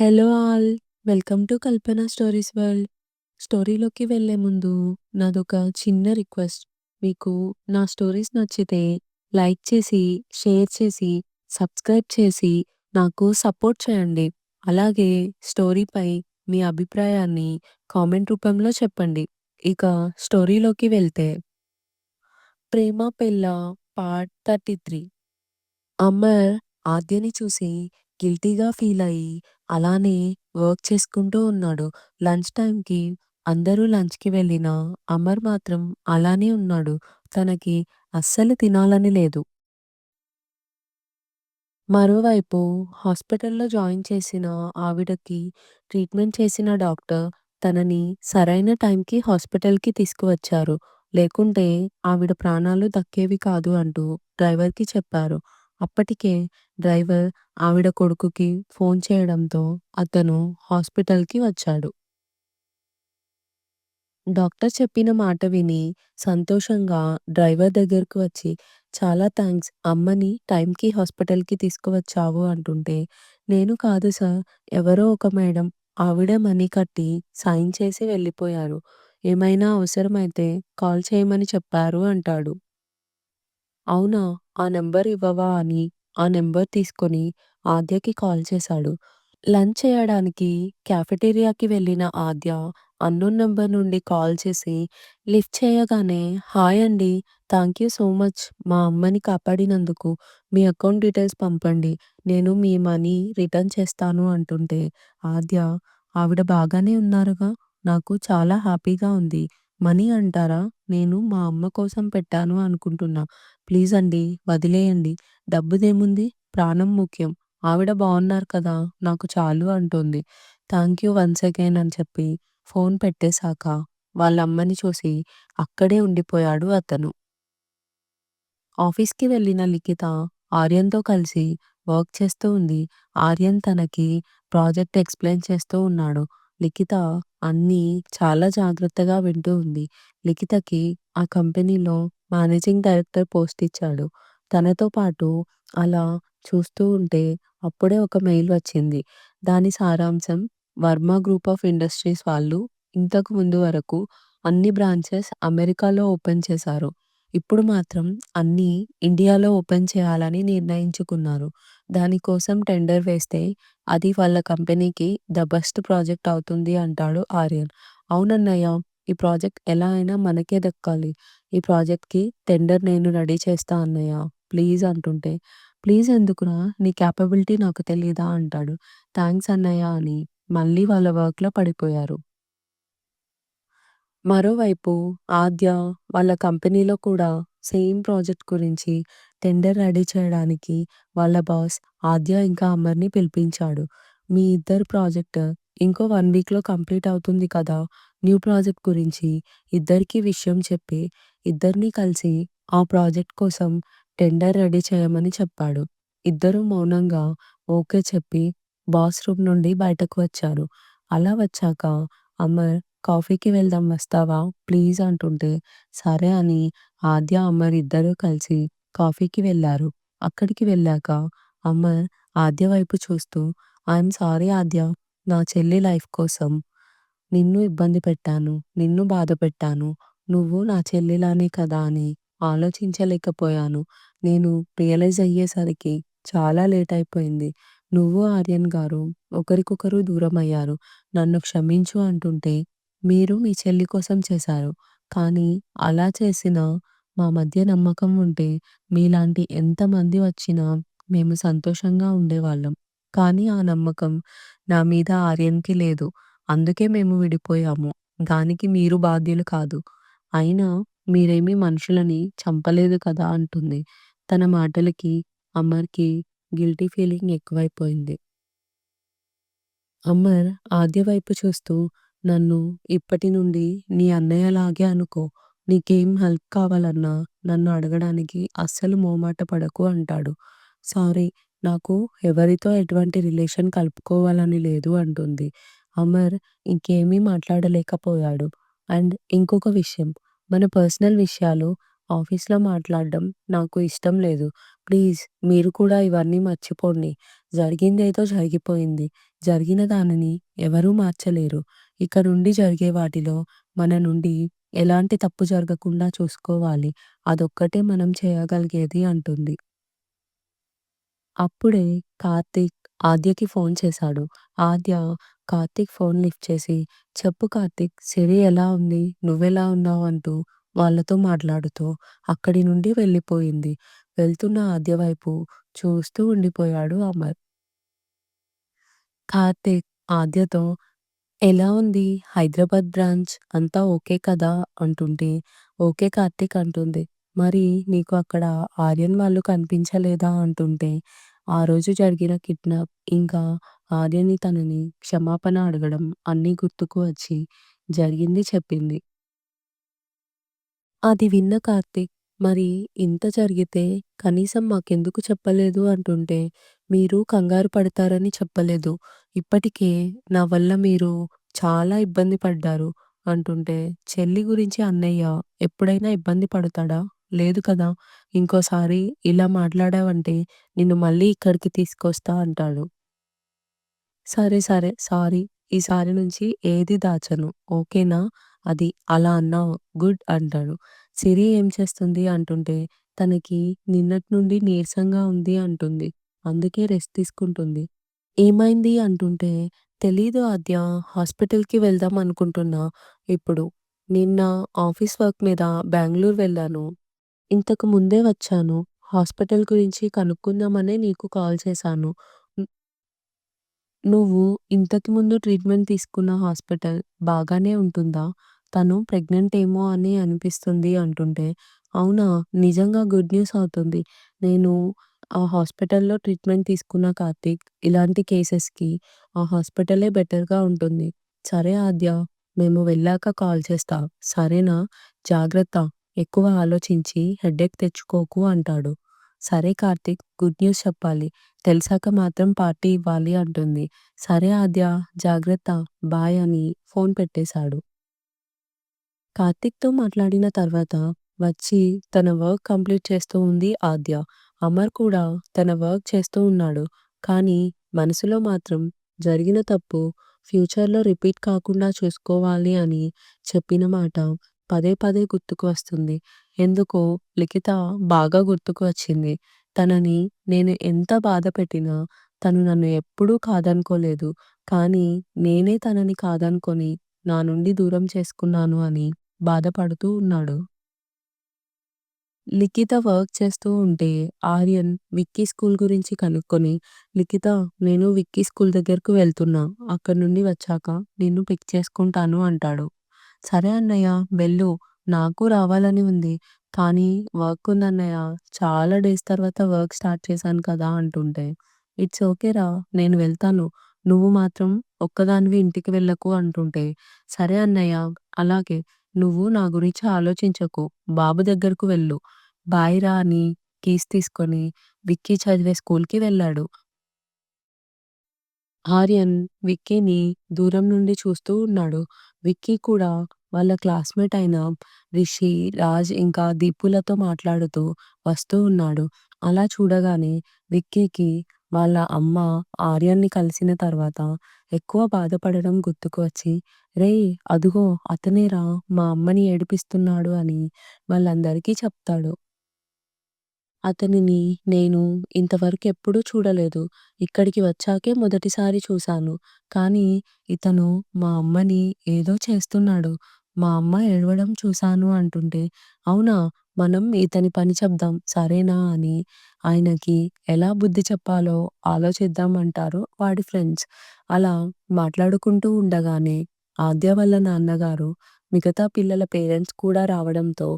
Hello all! Welcome to Kalpana stories world. స్టోరీలోకి వెళ్ళే ముందు నాదొక చిన్న రిక్వెస్ట్. మీకు నా స్టోరీస్ నచ్చితే లైక్ చేసి, షేర్ చేసి, సబ్స్క్రైబ్ చేసి నాకు సపోర్ట్ చేయండి. అలాగే స్టోరీపై మీ అభిప్రాయాన్ని కామెంట్ రూపంలో చెప్పండి. ఇక స్టోరీలోకి వెళ్తే 'ప్రేమ పెళ్ళ పార్ట్ 33 అమర్ ఆద్యని చూసి గిల్టీగా ఫీల్ అయ్యి అలానే వర్క్ చేసుకుంటూ ఉన్నాడు. లంచ్ టైంకి అందరూ లంచ్‌కి వెళ్ళినా అమర్ మాత్రం అలానే ఉన్నాడు. తనకి అస్సలు తినాలని లేదు. మరోవైపు హాస్పిటల్‌లో జాయిన్ చేసిన ఆవిడకి ట్రీట్మెంట్ చేసిన డాక్టర్ తనని సరైన టైంకి హాస్పిటల్‌కి తీసుకువచ్చారు. లేకుంటే ఆవిడ ప్రాణాలు దక్కేవి కాదు అంటూ డ్రైవర్‌కి చెప్పారు. అప్పటికే డ్రైవర్ ఆవిడ కొడుకుకి ఫోన్ చేయడంతో అతను హాస్పిటల్‌కి వచ్చాడు. డాక్టర్ చెప్పిన మాట విని సంతోషంగా డ్రైవర్ దగ్గరకు వచ్చి చాలా థాంక్స్ అమ్మని టైంకి హాస్పిటల్‌కి తీసుకువచ్చావు అంటుంటే, నేను కాదు సార్ ఎవరో ఒక మేడం ఆవిడే మనీ కట్టి సైన్ చేసి వెళ్ళిపోయారు. ఏమైనా అవసరమైతే కాల్ చేయమని చెప్పారు అంటాడు. అవునా! ఆ నంబర్ ఇవ్వవా అని ఆ నంబర్ తీసుకొని ఆద్యకి కాల్ చేశాడు. లంచ్ చేయడానికి కాఫెటేరియాకి వెళ్ళిన ఆద్య అన్నోన్ నంబర్ నుండి కాల్ చేసి లిఫ్ట్ చేయగానే హాయ్ అండి. థాంక్యూ సో మచ్ మా అమ్మని కాపాడినందుకు. మీ అకౌంట్ డీటెయిల్స్ పంపండి. నేను మీ మనీ రిటర్న్ చేస్తాను అంటుంటే ఆద్య ఆవిడ బాగానే ఉన్నారుగా! నాకు చాలా హ్యాపీగా ఉంది. మనీ అంటారా? నేను మా అమ్మ కోసం పెట్టాను అనుకుంటున్నా. ప్లీజ్ అండి వదిలేయండి. డబ్బుదేముంది? ప్రాణం ముఖ్యం. ఆవిడ బావున్నారు కదా! నాకు చాలు అంటోంది. థాంక్యూ వన్స్ అగైన్ అని చెప్పి ఫోన్ పెట్టేశాక వాళ్ళమ్మని చూసి అక్కడే ఉండిపోయాడు అతను. ఆఫీస్‌కి వెళ్ళిన లిఖిత ఆర్యన్‌తో కలిసి వర్క్ చేస్తూ ఉంది. ఆర్యన్ తనకి ప్రాజెక్ట్ ఎక్స్‌ప్లెయిన్ చేస్తూ ఉన్నాడు. లిఖిత అన్నీ చాలా జాగ్రత్తగా వింటూ ఉంది. లిఖితకి ఆ కంపెనీలో మేనేజింగ్ డైరెక్టర్ పోస్ట్ ఇచ్చాడు. తనతో పాటు అలా చూస్తూ ఉంటే అప్పుడే ఒక మెయిల్ వచ్చింది. దాని సారాంశం వర్మ గ్రూప్ ఆఫ్ ఇండస్ట్రీస్ వాళ్ళు ఇంతకు ముందు వరకు అన్ని బ్రాంచెస్ అమెరికాలో ఓపెన్ చేశారు. ఇప్పుడు మాత్రం అన్నీ ఇండియాలో ఓపెన్ చేయాలని నిర్ణయించుకున్నారు. దానికోసం టెండర్ వేస్తే అది వాళ్ళ కంపెనీకి ద బెస్ట్ ప్రాజెక్ట్ అవుతుంది అంటాడు ఆర్యన్. అవునన్నయ్య ఈ ప్రాజెక్ట్ ఎలా అయినా మనకే దక్కాలి. ఈ ప్రాజెక్ట్‌కి టెండర్ నేను రెడీ చేస్తా అన్నయ్య ప్లీజ్ అంటుంటే, ప్లీజ్ ఎందుకురా నీ కేపబిలిటీ నాకు తెలీదా అంటాడు. థాంక్స్ అన్నయ్య అని మళ్ళీ వాళ్ళ వర్క్‌లో పడిపోయారు. మరోవైపు ఆద్య వాళ్ళ కంపెనీలో కూడా సేమ్ ప్రాజెక్ట్ గురించి టెండర్ రెడీ చేయడానికి వాళ్ళ బాస్ ఆద్య ఇంకా అమర్‌ని పిలిపించాడు. మీ ఇద్దరి ప్రాజెక్ట్ ఇంకో వన్ వీక్‌లో కంప్లీట్ అవుతుంది కదా! న్యూ ప్రాజెక్ట్ గురించి ఇద్దరికీ విషయం చెప్పి ఇద్దరిని కలిసి ఆ ప్రాజెక్ట్ కోసం టెండర్ రెడీ చేయమని చెప్పాడు. ఇద్దరూ మౌనంగా ఓకే చెప్పి బాస్ రూమ్ నుండి బయటకు వచ్చారు. అలా వచ్చాక అమర్ కాఫీకి వెళ్దాం వస్తావా? ప్లీజ్ అంటుంటే సరే అని ఆద్య, అమర్ ఇద్దరూ కలిసి కాఫీకి వెళ్ళారు. అక్కడికి వెళ్ళాక అమర్ ఆద్య వైపు చూస్తూ ఐయామ్ సారీ ఆద్య. నా చెల్లి లైఫ్ కోసం నిన్ను ఇబ్బంది పెట్టాను. నిన్ను బాధపెట్టాను. నువ్వు నా చెల్లిలానే కదా అని ఆలోచించలేకపోయాను. నేను రియలైజ్ అయ్యేసరికి చాలా లేట్ అయిపోయింది. నువ్వు ఆర్యన్ గారు ఒకరికొకరు దూరమయ్యారు. నన్ను క్షమించు అంటుంటే మీరు మీ చెల్లి కోసం చేశారు. కానీ అలా చేసినా మా మధ్య నమ్మకం ఉంటే మీలాంటి ఎంతమంది వచ్చినా మేము సంతోషంగా ఉండేవాళ్ళం. కానీ ఆ నమ్మకం నా మీద ఆర్యన్‌కి లేదు. అందుకే మేము విడిపోయాము. దానికి మీరు బాధ్యులు కాదు. అయినా మీరేమీ మనుషులని చంపలేదు కదా అంటుంది. తన మాటలకి అమర్‌కి గిల్టీ ఫీలింగ్ ఎక్కువైపోయింది. అమర్ ఆద్య వైపు చూస్తూ నన్ను ఇప్పటి నుండి నీ అన్నయ్యలాగే అనుకో. నీకేం హెల్ప్ కావాలన్నా నన్ను అడగడానికి అస్సలు మొహమాట పడకు అంటాడు. సారీ నాకు ఎవరితో ఎటువంటి రిలేషన్ కలుపుకోవాలని లేదు అంటుంది. అమర్ ఇంకేమీ మాట్లాడలేకపోయాడు. అండ్ ఇంకొక విషయం మన పర్సనల్ విషయాలు ఆఫీస్‌లో మాట్లాడడం నాకు ఇష్టం లేదు. ప్లీజ్ మీరు కూడా ఇవన్నీ మర్చిపోండి. జరిగిందేదో జరిగిపోయింది. జరిగిన దానిని ఎవరూ మార్చలేరు. ఇక నుండి జరిగే వాటిలో మన నుండి ఎలాంటి తప్పు జరగకుండా చూసుకోవాలి. అదొక్కటే మనం చేయగలిగేది అంటుంది. అప్పుడే కార్తీక్ ఆద్యకి ఫోన్ చేశాడు. ఆద్య కార్తీక్ ఫోన్ లిఫ్ట్ చేసి, "చెప్పు కార్తీక్ సిరి ఎలా ఉంది? నువ్వెలా ఉన్నావు?" అంటూ వాళ్ళతో మాట్లాడుతూ అక్కడి నుండి వెళ్ళిపోయింది. వెళ్తున్న ఆద్య వైపు చూస్తూ ఉండిపోయాడు అమర్. కార్తీక్ ఆద్యతో "ఎలా ఉంది? హైదరాబాద్ బ్రాంచ్ అంతా ఓకే కదా?" అంటుంటే, "ఓకే కార్తీక్" అంటుంది. "మరి నీకు అక్కడ ఆర్యన్ వాళ్ళు కనిపించలేదా?" అంటుంటే, ఆ రోజు జరిగిన కిడ్నాప్, ఇంకా ఆర్యన్‌ని తనని క్షమాపణ అడగడం అన్నీ గుర్తుకు వచ్చి జరిగింది చెప్పింది. అది విన్న కార్తీక్, "మరి ఇంత జరిగితే కనీసం మాకెందుకు చెప్పలేదు?" అంటుంటే, "మీరు కంగారు పడతారని చెప్పలేదు. ఇప్పటికే నా వల్ల మీరు చాలా ఇబ్బంది పడ్డారు" అంటుంటే, "చెల్లి గురించి అన్నయ్య ఎప్పుడైనా ఇబ్బంది పడతాడా? లేదు కదా! ఇంకోసారి ఇలా మాట్లాడావంటే నిన్ను మళ్ళీ ఇక్కడికి తీసుకొస్తా" అంటాడు. "సరే సరే సారీ. ఈసారి నుంచి ఏది దాచను. ఓకేనా? అది అలా అన్నావు. గుడ్" అంటాడు. "సిరి ఏం చేస్తుంది?" అంటుంటే, "తనకి నిన్నటి నుండి నీరసంగా ఉంది" అంటుంది. "అందుకే రెస్ట్ తీసుకుంటుంది." "ఏమైంది?" అంటుంటే, "తెలీదు ఆద్య. హాస్పిటల్‌కి వెళ్దాం అనుకుంటున్నా ఇప్పుడు. నిన్న ఆఫీస్ వర్క్ మీద బెంగుళూరు వెళ్ళాను. ఇంతకు ముందే వచ్చాను. హాస్పిటల్ గురించి కనుక్కుందామనే నీకు కాల్ చేశాను. ను నువ్వు ఇంతకు ముందు ట్రీట్మెంట్ తీసుకున్న హాస్పిటల్ బాగానే ఉంటుందా? తను ప్రెగ్నెంట్ ఏమో అని అనిపిస్తుంది" అంటుంటే, "అవునా? నిజంగా గుడ్ న్యూస్ అవుతుంది. నేను ఆ హాస్పిటల్‌లో ట్రీట్మెంట్ తీసుకున్న కార్తీక్. ఇలాంటి కేసెస్‌కి ఆ హాస్పిటలే బెటర్‌గా ఉంటుంది. సరే ఆద్య. మేము వెళ్ళాక కాల్ చేస్తా. సరేనా? జాగ్రత్త. ఎక్కువ ఆలోచించి హెడేక్ తెచ్చుకోకు" అంటాడు. "సరే కార్తీక్. గుడ్ న్యూస్ చెప్పాలి. తెలిసాక మాత్రం పార్టీ ఇవ్వాలి" అంటుంది. "సరే ఆద్య. జాగ్రత్త. బాయ్" అని ఫోన్ పెట్టేశాడు. కార్తీక్‌తో మాట్లాడిన తర్వాత వచ్చి తన వర్క్ కంప్లీట్ చేస్తూ ఉంది ఆద్య. అమర్ కూడా తన వర్క్ చేస్తూ ఉన్నాడు. కానీ మనసులో మాత్రం జరిగిన తప్పు ఫ్యూచర్‌లో రిపీట్ కాకుండా చూసుకోవాలి అని చెప్పిన మాట పదే పదే గుర్తుకు వస్తుంది. ఎందుకో లిఖిత బాగా గుర్తుకు వచ్చింది. తనని నేను ఎంత బాధపెట్టినా తను నన్ను ఎప్పుడూ కాదనుకోలేదు. కానీ నేనే తనని కాదనుకొని నా నుండి దూరం చేసుకున్నాను అని బాధపడుతూ ఉన్నాడు. లిఖిత వర్క్ చేస్తూ ఉంటే ఆర్యన్ విక్కీ స్కూల్ గురించి కనుక్కొని, "లిఖిత నేను విక్కీ స్కూల్ దగ్గరకు వెళ్తున్నా. అక్కడి నుండి వచ్చాక నిన్ను పిక్ చేసుకుంటాను" అంటాడు. "సరే అన్నయ్య వెళ్ళు. నాకు రావాలని ఉంది. కానీ వర్క్ ఉందన్నయ్య. చాలా డేస్ తర్వాత వర్క్ స్టార్ట్ చేశాను కదా!" అంటుంటే, "ఇట్స్ ఓకే రా! నేను వెళ్తాను. నువ్వు మాత్రం ఒక్కదానివి ఇంటికి వెళ్ళకు" అంటుంటే, "సరే అన్నయ్య. అలాగే. నువ్వు నా గురించి ఆలోచించకు. బాబు దగ్గరకు వెళ్ళు. బాయ్ రా" అని కీస్ తీసుకొని విక్కీ చదివే స్కూల్‌కి వెళ్ళాడు. ఆర్యన్ విక్కీని దూరం నుండి చూస్తూ ఉన్నాడు. విక్కీ కూడా వాళ్ళ క్లాస్‌మేట్ అయిన రిషి, రాజ్ ఇంకా దీపులతో మాట్లాడుతూ వస్తూ ఉన్నాడు. అలా చూడగానే విక్కీకి వాళ్ళ అమ్మ ఆర్యన్‌ని కలిసిన తర్వాత ఎక్కువ బాధపడడం గుర్తుకు వచ్చి, "రేయ్! అదుగో అతనేరా మా అమ్మని ఏడిపిస్తున్నాడు" అని వాళ్ళందరికీ చెప్తాడు. "అతనిని నేను ఇంతవరకు ఎప్పుడూ చూడలేదు. ఇక్కడికి వచ్చాకే మొదటిసారి చూశాను. కానీ ఇతను మా అమ్మని ఏదో చేస్తున్నాడు. మా అమ్మ ఏడవడం చూశాను" అంటుంటే, "అవునా? మనం ఇతని పని చెప్దాం సరేనా" అని ఆయనకి ఎలా బుద్ధి చెప్పాలో ఆలోచిద్దాం అంటారు వాడి ఫ్రెండ్స్. అలా మాట్లాడుకుంటూ ఉండగానే ఆద్య వాళ్ళ నాన్నగారు, మిగతా పిల్లల పేరెంట్స్ కూడా రావడంతో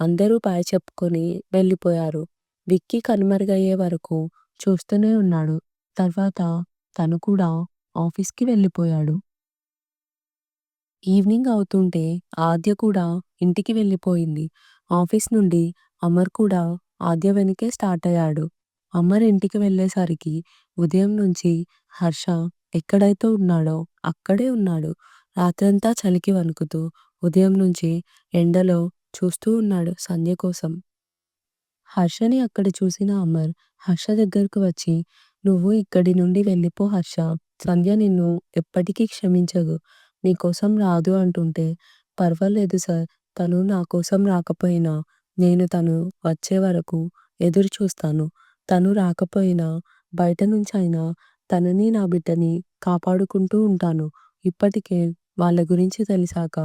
అందరూ బాయ్ చెప్పుకొని వెళ్ళిపోయారు. విక్కీ కనుమరుగయ్యే వరకు చూస్తూనే ఉన్నాడు. తర్వాత తను కూడా ఆఫీస్‌కి వెళ్ళిపోయాడు. ఈవినింగ్ అవుతుంటే ఆద్య కూడా ఇంటికి వెళ్ళిపోయింది. ఆఫీస్ నుండి అమర్ కూడా ఆద్య వెనకే స్టార్ట్ అయ్యాడు. అమర్ ఇంటికి వెళ్ళేసరికి ఉదయం నుంచి హర్ష ఎక్కడైతే ఉన్నాడో అక్కడే ఉన్నాడు. రాత్రంతా చలికి వణుకుతూ ఉదయం నుంచి ఎండలో చూస్తూ ఉన్నాడు సంధ్య కోసం. హర్షని అక్కడ చూసిన అమర్ హర్ష దగ్గరకు వచ్చి, "నువ్వు ఇక్కడి నుండి వెళ్ళిపో హర్ష. సంధ్య నిన్ను ఎప్పటికీ క్షమించదు. నీకోసం రాదు అంటుంటే, పర్వాలేదు సార్. తను నా కోసం రాకపోయినా, నేను తను వచ్చే వరకు ఎదురు చూస్తాను. తను రాకపోయినా, బయట నుంచైనా తనని, నా బిడ్డని కాపాడుకుంటూ ఉంటాను. ఇప్పటికే వాళ్ళ గురించి తెలిసాక,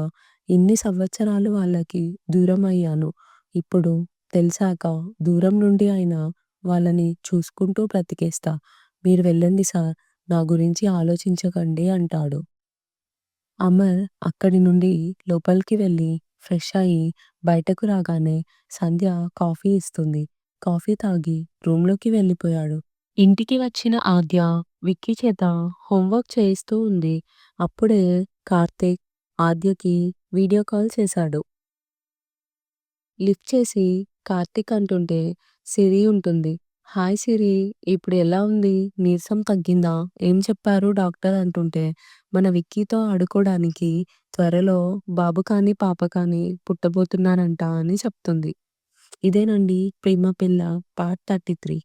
ఇన్ని సంవత్సరాలు వాళ్ళకి దూరం అయ్యాను ఇప్పుడు తెలిసాక దూరం నుండి అయినా వాళ్ళని చూసుకుంటూ బ్రతికేస్తా. మీరు వెళ్ళండి సార్. నా గురించి ఆలోచించకండి అంటాడు. అమర్ అక్కడి నుండి లోపలికి వెళ్ళి ఫ్రెష్ అయ్యి బయటకు రాగానే సంధ్య కాఫీ ఇస్తుంది. కాఫీ తాగి రూమ్‌లోకి వెళ్ళిపోయాడు. ఇంటికి వచ్చిన ఆద్య విక్కీ చేత హోంవర్క్ చేయిస్తూ ఉంది. అప్పుడే కార్తీక్ ఆద్యకి వీడియో కాల్ చేశాడు. లిఫ్ట్ చేసి కార్తీక్ అంటుంటే సిరి ఉంటుంది. హాయ్ సిరి! ఇప్పుడు ఎలా ఉంది? నీరసం తగ్గిందా? ఏం చెప్పారు డాక్టర్ అంటుంటే, మన విక్కీతో ఆడుకోవడానికి త్వరలో బాబు కానీ, పాప కానీ పుట్టబోతున్నారంట అని చెప్తుంది. ఇదేనండి 'ప్రేమ పిల్ల' పార్ట్ 33.